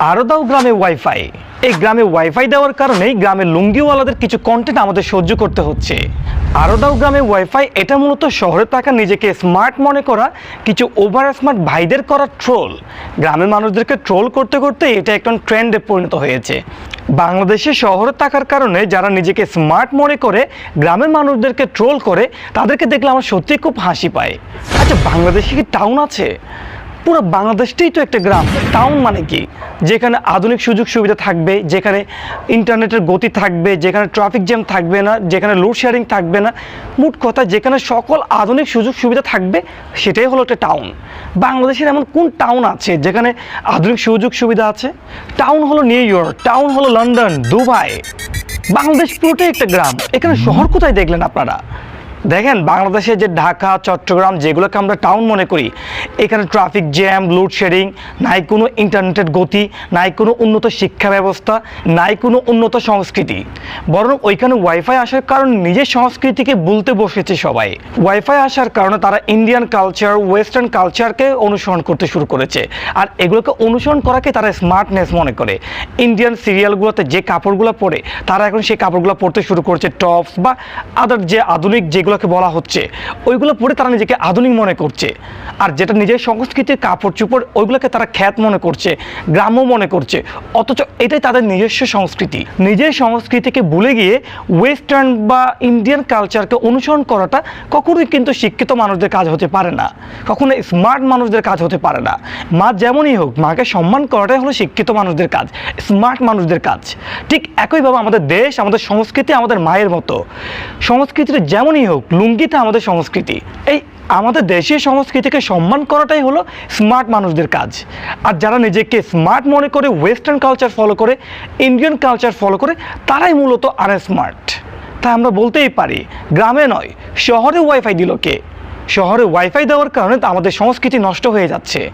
আরও দাও গ্রামে ওয়াইফাই এই গ্রামে ওয়াইফাই দেওয়ার কারণেই গ্রামের লুঙ্গিওয়ালাদের কিছু কন্টেন্ট আমাদের সহ্য করতে হচ্ছে। আরদাও গ্রামে ওয়াইফাই এটা মূলত শহরে থাকা নিজেকে স্মার্ট মনে করা, কিছু ওভার স্মার্ট ভাইদের করা ট্রোল গ্রামের মানুষদেরকে ট্রোল করতে করতে এটা একটা ট্রেন্ডে পরিণত হয়েছে। বাংলাদেশে শহরে থাকার কারণে যারা নিজেকে স্মার্ট মনে করে, গ্রামের মানুষদেরকে ট্রোল করে, তাদেরকে দেখলে আমার সত্যিই খুব হাসি পায় আচ্ছা বাংলাদেশে কি টাউন আছে? পুরো বাংলাদেশটাই তো একটা গ্রাম টাউন মানে কি? যেখানে আধুনিক সুযোগ সুবিধা থাকবে, যেখানে ইন্টারনেটের গতি থাকবে, যেখানে ট্রাফিক জ্যাম থাকবে না, যেখানে লোডশেডিং থাকবে না। মোট কথা, যেখানে সকল আধুনিক সুযোগ সুবিধা থাকবে, সেটাই হলো একটা টাউন বাংলাদেশের এমন কোন টাউন আছে, যেখানে আধুনিক সুযোগ সুবিধা আছে? টাউন হলো নিউ ইয়র্ক টাউন হলো লন্ডন দুবাই বাংলাদেশ পুরোটাই একটা গ্রাম। এখানে শহর কোথায় দেখলেন আপনারা? দেখেন বাংলাদেশে যে ঢাকা, চট্টগ্রাম যেগুলোকে আমরা টাউন মনে করি, এখানে ট্রাফিক জ্যাম লোডশেডিং নাই কোনো ইন্টারনেটের গতি, নাই কোনো উন্নত শিক্ষা ব্যবস্থা, নাই কোনো উন্নত সংস্কৃতি। বরং ওইখানে ওয়াইফাই আসার কারণে নিজের সংস্কৃতিকে বলতে বসেছে সবাই। ওয়াইফাই আসার কারণে তারা ইন্ডিয়ান কালচার ওয়েস্টার্ন কালচারকে অনুসরণ করতে শুরু করেছে। আর এগুলোকে অনুসরণ করাকে তারা স্মার্টনেস মনে করে। ইন্ডিয়ান সিরিয়ালগুলোতে যে কাপড়গুলো পরে, তারা এখন সেই কাপড়গুলো পরতে শুরু করেছে টপস বা আদার যে আধুনিক যেগুলোকে বলা হচ্ছে, ওইগুলো পরে তারা নিজেকে আধুনিক মনে করছে। আর যেটা নিজের সংস্কৃতির কাপড় চোপড়, ওইগুলোকে তারা খ্যাত মনে করছে, গ্রাম্য মনে করছে। অথচ এটাই তাদের নিজস্ব সংস্কৃতি। নিজের সংস্কৃতিকে ভুলে গিয়ে ওয়েস্টার্ন বা ইন্ডিয়ান কালচারকে অনুসরণ করাটা কখনোই কিন্তু শিক্ষিত মানুষদের কাজ হতে পারে না। কখনো স্মার্ট মানুষদের কাজ হতে পারে না। মা যেমনই হোক, মাকে সম্মান করাটাই হলো শিক্ষিত মানুষদের কাজ স্মার্ট মানুষদের কাজ। ঠিক একইভাবে আমাদের দেশ, আমাদের সংস্কৃতি আমাদের মায়ের মতো। সংস্কৃতিটা যেমনই হোক লুঙ্গিটা আমাদের সংস্কৃতি। এই আমাদের দেশীয় সংস্কৃতিকে সম্মান করাটাই হলো স্মার্ট মানুষদের কাজ। আর যারা নিজেকে স্মার্ট মনে করে ওয়েস্টার্ন কালচার ফলো করে ইন্ডিয়ান কালচার ফলো করে, তারাই মূলত আনস্মার্ট তা আমরা বলতেই পারি, গ্রামে নয়, শহরে ওয়াইফাই দিল কে? শহরে ওয়াইফাই দেওয়ার কারণে আমাদের সংস্কৃতি নষ্ট হয়ে যাচ্ছে।